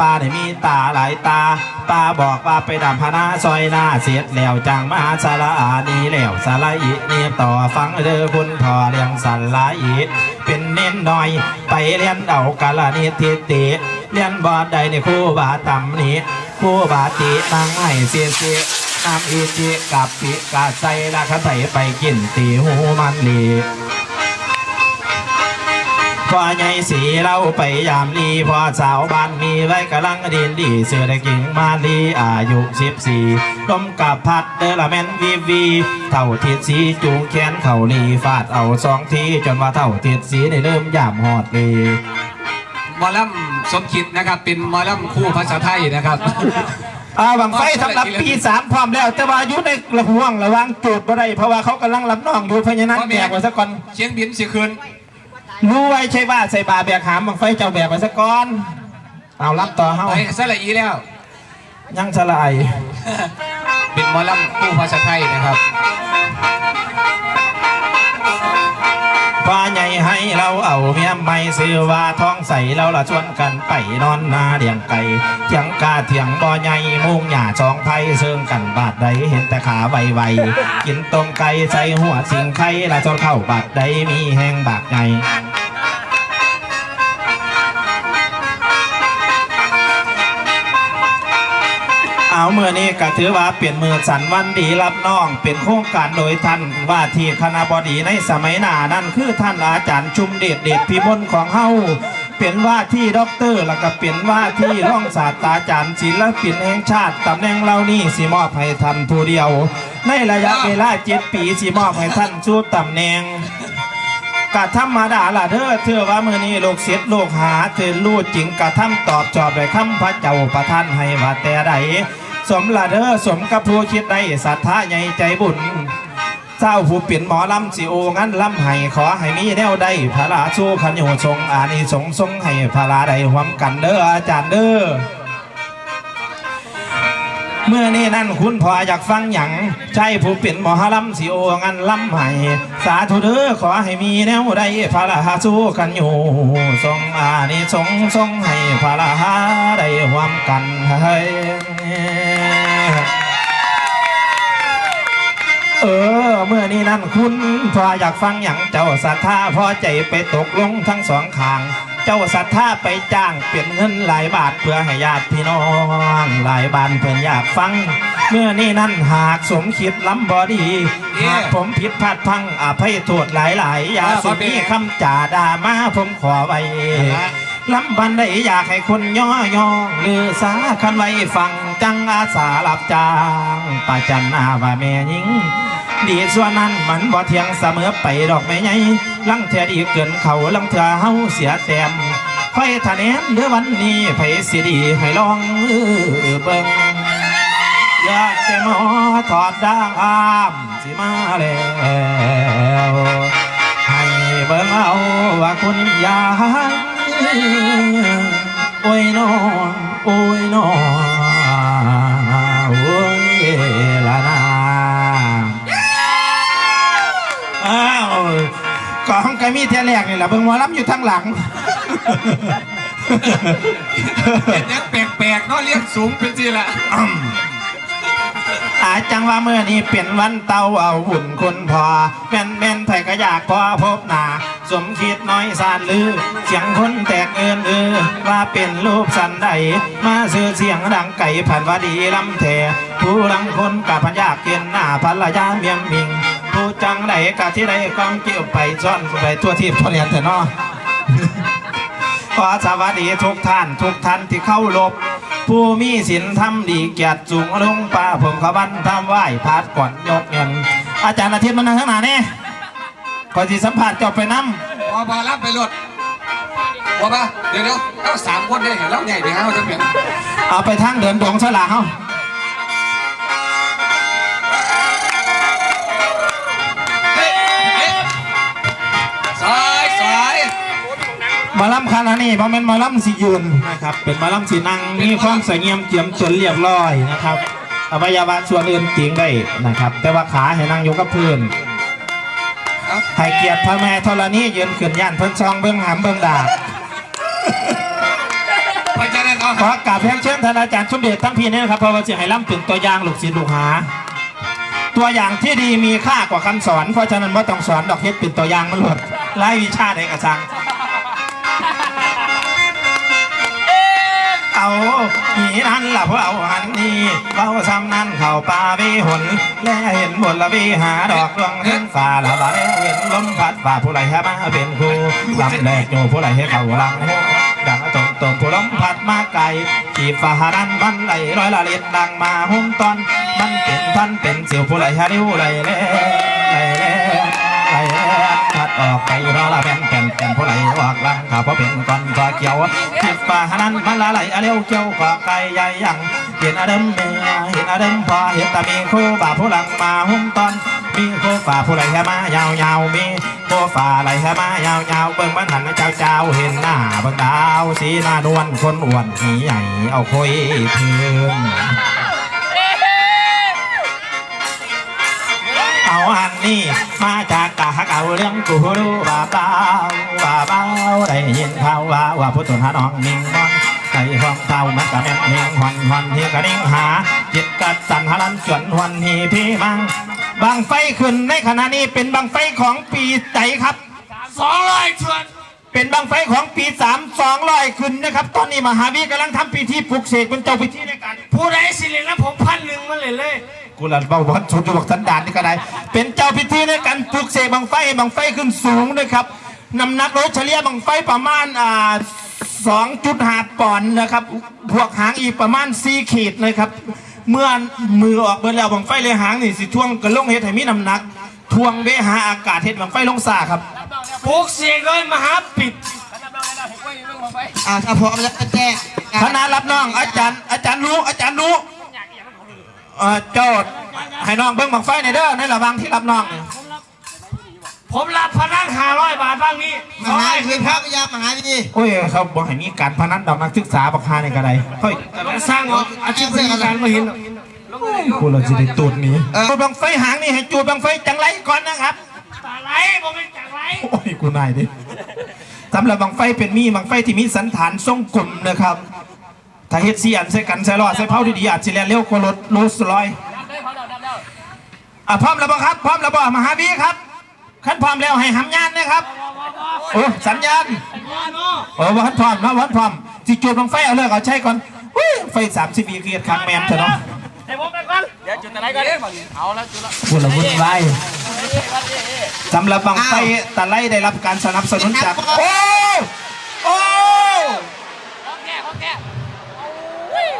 ปลาได้มีตาหลายตาปลาบอกว่าไปดำพนาซอยหน้าเสียดแล้วจังมหาสารานีแล้วสารอีนียบต่อฟังเด้อคุณพ่อเลี้ยงสันลาอีเป็นเน้นหน่อย ไปเรียนเอากาลนิทิติเรียนบอดใดในครูบาตำนี้ครูบาตินั่งให้เสียเสียน้ำอีจิกับปิกาใส่ละขะใส่ไปกินตีหูมันลี พอใหญ่สีเราไปยามลีพอสาวบ้านมีไว้กำลังดินดีเสือได้กิ่งมาลีอายุสิบสี่ลมกับพัดเดอละแมนวีวีเท่าทิศสีจูงแขนเข่าลีฟาดเอาสองทีจนว่าเท่าทิศสีในเริ่มยามหอดลีหมอลำสมคิดนะครับเป็นหมอลำคู่ภาษาไทยนะครับอ่าบังไฟสำหรับปีสามพร้อมแล้ว แต่ว่าอยู่ในระห่วงระหวังจุดบ่ได้เพราะว่าเขากำลังรับน้องอยู่เพราะฉะนั้นแบกไว้ซะก่อนเชียงบินสิคืน รู้ไว้ใช่ว่าใส่บาแบกหามบังไฟเจ้าแบกไว้ซะก่อน เอารับต่อเฮาไปสละอีแล้ว ยังสลาย เป็นหมอลำคู่ภาษาไทยนะครับฟ้าใหญ่ให้เราเอาเมียไม่ซื้อว่าท้องใสเราละชวนกันไปนอนนาเดียงไก่เถียงกาเถียงบ่อใหญ่มุงหญ้าสองไผ่เซิงกันบาดใดเห็นแต่ขาไวๆกินต้มไก่ใส่หัวสิงไข่ละจนเข้าบาดใดมีแห้งบากให ญ่เอเมื่อนี้ก็ถือว่าเปลี่ยนมือสันวันดีรับน้อง เป็นโครงการโดยท่านว่าที่คณะบดีในสมัยหน้านั่นคือท่านอาจารย์ชุมเดชเดชพิมลของเฮาเป็นว่าที่ด็อกเตอร์แล้วก็เป็นว่าที่ร่องศาสตราจารย์ศิลปินแห่งชาติตำแหน่งเหล่านี้สิมอบให้ท่านผู้เดียว ในระยะเวลาเจ็ดปีสิมอบให้ท่านชูตำแหน่งกะธรรมดาล่ะเธอเธอว่ามือนี้โลกเสียดโลกหาเธอรู้จริงกะทำตอบจอบด้วยคำพระเจ้าประทานให้ว่าแต่ใด สมละเธอสมกับผู้คิดได้ศรัทธาใหญ่ใจบุญเจ้าผู้เปลี่ยนหมอลำสิโองั้นลำให้ขอให้มีแนวได้พระราชูขันโยทรงอานิสงส์ทรงให้พระราได้หวามกันเด้ออาจารย์เด้อเมื่อนี้นั่นคุณพออยากฟังหยังใช่ผู้เป็นหมอลำสิโองั้นลำให้สาธุเด้อขอให้มีแนวใดพระราหาสู้กันอยู่ทรงอานิสงส์ทรงให้พระราได้หวามกันให้ เมื่อนี้นั่นคุณพออยากฟังหยังเจ้าศรัทธาพอใจไปตกลงทั้งสองขาง เจ้าศรัทธาไปจ้างเปลี่ยนเงินหลายบาทเพื่อให้ญาติพี่น้องหลายบ้านเพื่อนอยากฟัง เมื่อนี้นั่นหากสมคิดล้ำบอดีหากผมผิดพลาดพังอภัยโทษหลายๆอย่าอ่าสุมีคำจ่าด่ามาผมขอไว้ลำบันได้อยากให้คนย่อยองหรือสาคันไว้ฟังจังอาสารับจ้างป้าจันนาว่าแม่หญิง ดีส่วนนั้นมันบ่เที่ยงเสมอไปดอกแม่ใหญ่ลังเถื่อดีเกินเขาลังเถือเฮาเสียแต้มไฟทะแนนเดือวันนี้ไผสิดีให้ลองเออเบิ่งอยากแต่หมอถอดด่างอามสิมาแล้วให้เบิ่งเอาว่าคุณยายโอ้ยน้องโอ้ยน้อง มีเทียแรกนี่แหละเบิ่งหมอลำอยู่ทางหลังเห็นยังแปลกๆเนาะเรียกสูงเป็นสิละอาจังว่าเมื่อนี้เป็นวันเตาเอาหุ่นคนพอแม่นแม่นไผก็อยากพอพบหน้าสมคิดน้อยสานลือ เสียงคนแตกเอินเออว่าเป็นรูปสันใดมาซื้อเสียงดังไก่ผ่านว่าดีลำแทผู้รังคนกับพันยากเกินหน้าภรรยาเมียมมิง ผู้จังใดกะที่ใดกองเกี่ยวไปซ่อนไปทั่วทีบทั่วเรียนเถอะเนาะขอสวัสดีทุกท่าน ทุกท่านที่เข้ารบผู้มีศีลธรรมดีเกียรติสูงลงป่าผมขบันทำไหว้พัดก่อนยกเงินอาจารย์อาทิตย์มานั่งข้างหน้านี่ก่อนที่สัมผัสจบไปน้พอพอรับไปรถว่าปะเดี๋ยวเดี๋ยวเอาสามคนได้เห็นแล้วใหญ่ไปฮะเขาจะเปลี่ยนำเอาไปทางเดินดวงสลาเฮา มาล่ำคารานี่เพราะมันหมาล่ำสียืนนะครับ เป็นหมาล่ำสีนั่งมีความสวยเงียมเจียมจนเรียบร้อยนะครับอวัยวะส่วนอื่นติงได้นะครับ แต่ว่าขาให้นั่งอยู่กับพื้นเอาให้เกียรติพระแม่ธรณียืนขึ้นย่านเพิ่นซองเบิ่งหำเบิ่งดาบเพราะฉะนั้นเอาขอกราบเรียนเชิญท่านอาจารย์สมเด็จทั้งพี่นี่นะครับเพราะว่าจะให้ล่ำเป็นตัวอย่างลูกศิษย์ลูกหา ตัวอย่างที่ดีมีค่ากว่าคำสอน เพราะฉะนั้นว่าต้องสอนดอกเฮ็ดเป็นตัวอย่างมันหลดไล่วิชาใดกระชัง เอาหีนั้นล่ะพวกเอาหันนี่เขาซ้ำนั้นเข้าป่าไปหนและเห็นบนละวิหาดอกดวงเห็นฟ้าละบาแล้วเห็นลมพัดฝ่าผู้ไรให้มาเป็นครูลำแรกโยผู้ไรให้เขาลังดังตรงตรงผู้ลมพัดมาไกลขีบฟ้านั้นมันไหลร้อยละเลียดดังมาหุ้มตอน มันเป็นพันเป็นเสียวผู้ไรฮาริวไหลแล่ไหลแล่ไหลแล่ ไปรอละแผ่นแผ่นแผ่นผู้ไรออกลังข้าพอเป็นก้อนฟ้าเขียวขีบฟ้านั้นมันละไหลอะเลี้ยวเกี่ยวกว่าไก่ใหญ่ยังเห็นอดิมเนื้อเห็นอดิมพอเห็นต่มีคู่บ่าผู้หลังมาหุ้มตอนมีคู่ฝ่าผู้ไหลแค่มายาวยาวมีคู่ฝ่าไหลแค่มายาวยาวเบิ่งบันหันเจ้าเจ้าเห็นหน้าเบิ่งดาวสีหน้านวลคนอ้วนหีใหญ่เอาคุยคืนเอ จากกะฮักเอาเรื่องกูรู้บ่าเบาบ่าเบาได้ยินเขาว่าว่าผู้ตุนหาน้องนิ่งมอนในห้องเท่ามันก็แม่นเฮงหันหวันที่กระดิ่งหา จิตกัดสันหลันจวนหันฮีพี่มังบางไฟขึ้นในขณะนี้เป็นบางไฟของปีใจครับสองร้อยชวนเป็นบางไฟของปีสามสองร้อยขึ้นนะครับ ตอนนี้มหาวิทยาลัยกำลังทำพิธีปลุกเสกเป็นเจ้าพิธีในการผู้ใดสิเลนแล้วผมพันหนึ่งมาเลยเลย กูหลันเบาบอลสุดจะบอกสันดานนี่ก็ได้ เป็นเจ้าพิธีในการปลุกเสกบางไฟบางไฟขึ้นสูงนะครับน้ำหนักรถเฉลี่ยบางไฟประมาณอ่าสองจุดห้าปอนด์นะครับพวกหางอีกประมาณสี่ขีดเลยครับ เมื่อมือออกเบิดแล้วบางไฟเลยหางนี่สิท่วงกระลงเฮ็ดให้มีน้ำหนักทวงเวหาอากาศเฮ็ดบางไฟลงซาครับปลูกเสกเลยมหาปิดอ่าถ้าพร้อมแล้วก็แจ้งคณะรับน้องอาจารย์อาจารย์รู้อาจารย์รู้ เอ่อโจทย์ให้น้องเบิ่งบางไฟในอยเด้อในระหว่างที่รับน้องเนี่ยผมรับพนักห้าร้อยบาทบ้างนี่มหาวิทยาลัยพระวิทยามหาวิทยาลัยโอ้ยเขาบอกให้มีการพนันดอกนักศึกษาบักฮาในกระไดเฮ้ยต้องสร้างอาชีพการการมาเห็นกูเราจะได้ตูดหนี้จูดบังไฟหางนี่ให้จูดบังไฟจังไรก่อนนะครับตาไหลผมเป็นจากไหลโอ้ยกูนายดิสำหรับบังไฟเป็นมีบังไฟที่มีสันฐานทรงกลมนะครับ ถ้าเฮ็ดเสียนใส่กันใส่รอดใส่เผาดีๆอาจจะแล่นเร็วกว่ารถโรลส์รอยซ์อะพร้อมแล้วบ่ครับพร้อมแล้วบ่มหาวีครับขั้นพร้อมแล้วให้หำยานนะครับโอ้สัญญาณโอ้วันพร้อมนะวันพร้อมสิจุดลงไฟเอาเลิกเอาใช้ก่อนอุ้ยไฟสามสิบวีเกียร์ครั้งแมนเถอะเนาะเดี๋ยวผมไปก่อนเดี๋ยวจุดอะไรก่อนเอาแล้วจุดละพูดละวุ่นวายสำหรับบังไฟตะไลได้รับการสนับสนุนจากโอ้โอ้ แก่เขาแก่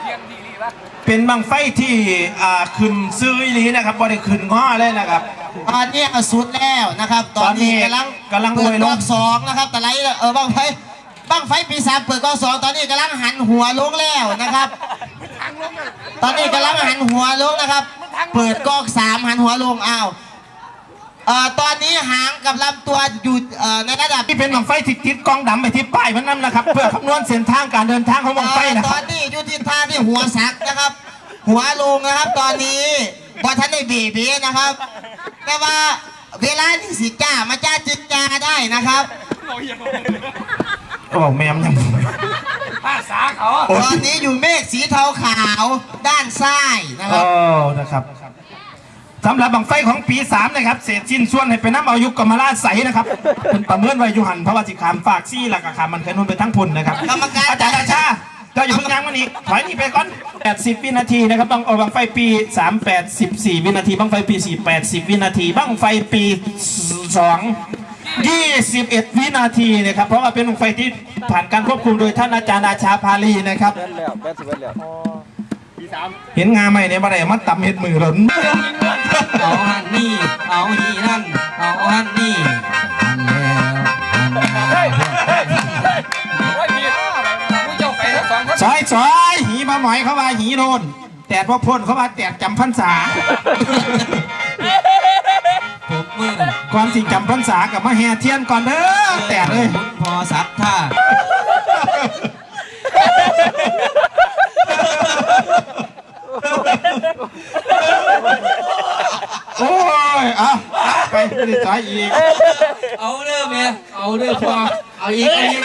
เพียงดีดีป่ะ เป็นบังไฟที่อ่าขึ้นซื้ออีหลีนะครับบ่ได้ขึ้นง้อเลยนะครับ ตอนนี้ก็สุดแล้วนะครับ ตอนนี้กำลังกำลังเปิอดวยรลองบสองนะครับแต่ไรเออบ้างไฟบ้างไฟปีสามเปิดกองสองตอนนี้กำลังหันหัวลงแล้วนะครับ ตอนนี้กำลังหันหัวลงนะครับ เปิดกองสามหันหัวลงอ้าว เอ่อตอนนี้หางกับลำตัวอยู่เอ่อในระดับที่เป็นบังไฟที่ติดกล้องดำไปที่ป้ายมันนั่นนะครับ เพื่อคำนวณเส้นทางการเดินทางของบังไฟนะตคอรับนนี้อยู่ที่ท่าที่หัวสักนะครับ หัวลงนะครับ ตอนนี้บอท่านได้บีบีนะครับ แต่ว่าเวลาที่สิจ้ามาจ้าจินจาได้นะครับ โอ้แม่มยังภาษาเขา ตอนนี้อยู่เมฆสีเทาขาวด้านซ้ายนะคโอ้รับ นะครับ สำหรับบังไฟของปีสามนะครับเศษชิ้นส่วนให้เป็นน้ำเอายุกกรรมราชใสนะครับเป็นประเมินไว้อยุหันเพราะว่าสิขามฝากซี่หลักขามมันเคยนุ่นไปทั้งพุ่นนะครับกรรมการอาจารย์ราชาเจ้าอย่าเพิ่งยังมันอีกถอยหนี่ไปก่อน 80 วินาทีนะครับต้องเอาบังไฟปี 3 84วินาทีบังไฟปี4 80 วินาทีบังไฟปี 2 21 วินาทีนะครับเพราะว่าเป็นบังไฟที่ผ่านการควบคุมโดยท่านอาจารย์อาชาพาลีนะครับ เห็นงาไหมเนี่ยมาได้มัดต่ำเห็ดมือหล่นเอาหันนี่ เอาหีนั่น เอาหันนี่หันแล้วหันแล้วโอ้ยพี่ผู้เจ้าไปทั้งสองคนซอยซอยหีมาหมอยเขาว่าหีโดนแต่พอพ่นเขาว่าแตดจำพรรษาผมมือก่อนสิจำพรรษากับมาแห่เทียนก่อนเด้อแตดเลยคุณพอสัตท่า โอ้ยเอะไปไม่ได้ซอยอีก เอาเด้อแม่เอาเด้อพอเอาอีกเอาอีก